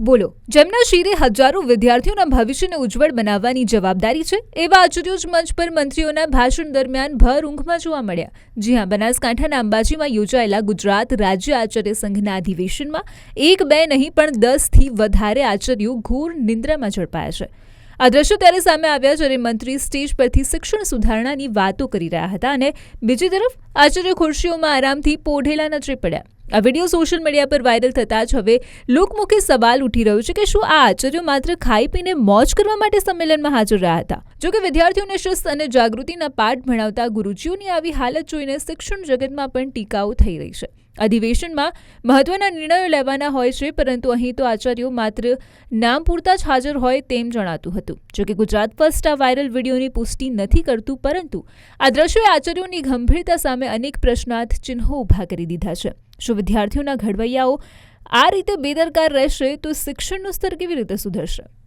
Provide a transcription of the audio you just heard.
બોલો, જેમના શિરે હજારો વિદ્યાર્થીઓના ભવિષ્યને ઉજ્જવળ બનાવવાની જવાબદારી છે, એવા આચાર્યો જ મંચ પર મંત્રીઓના ભાષણ દરમિયાન ભર ઊંઘમાં જોવા મળ્યા. જી હા, બનાસકાંઠાના અંબાજીમાં યોજાયેલા ગુજરાત રાજ્ય આચાર્ય સંઘના અધિવેશનમાં એક બે નહીં, પણ દસથી વધારે આચાર્યો ઘોર નિંદ્રામાં ઝડપાયા છે. આ દ્રશ્યો ત્યારે સામે આવ્યા જ્યારે મંત્રી સ્ટેજ પરથી શિક્ષણ સુધારણાની વાતો કરી રહ્યા હતા અને બીજી તરફ આચાર્ય ખુરશીઓમાં આરામથી પોઢેલા નજરે પડ્યા આ વીડિયો સોશિયલ મીડિયા પર વાયરલ થતાં જ હવે લોકમુખે સવાલ ઉઠી રહ્યો છે કે શું આ આચાર્યો માત્ર ખાઈ પીને મોજ કરવા માટે સંમેલનમાં હાજર રહ્યા હતા? જોકે વિદ્યાર્થીઓને શિસ્ત અને જાગૃતિના પાઠ ભણાવતા ગુરુજીઓની આવી હાલત જોઈને શિક્ષણ જગતમાં પણ ટીકાઓ થઈ રહી છે. અધિવેશનમાં મહત્વના નિર્ણયો લેવાના હોય છે, પરંતુ અહીં તો આચાર્યો માત્ર નામ પૂરતા જ હાજર હોય તેમ જણાતું હતું. જોકે ગુજરાત ફર્સ્ટ આ વાયરલ વિડીયોની પુષ્ટિ નથી કરતું, પરંતુ આ દ્રશ્યોએ આચાર્યોની ગંભીરતા સામે અનેક પ્રશ્નાર્થ ચિહ્નો ઊભા કરી દીધા છે. શું વિદ્યાર્થીઓના ઘડવૈયાઓ આ રીતે બેદરકાર રહેશે, તો શિક્ષણનું સ્તર કેવી રીતે સુધરશે?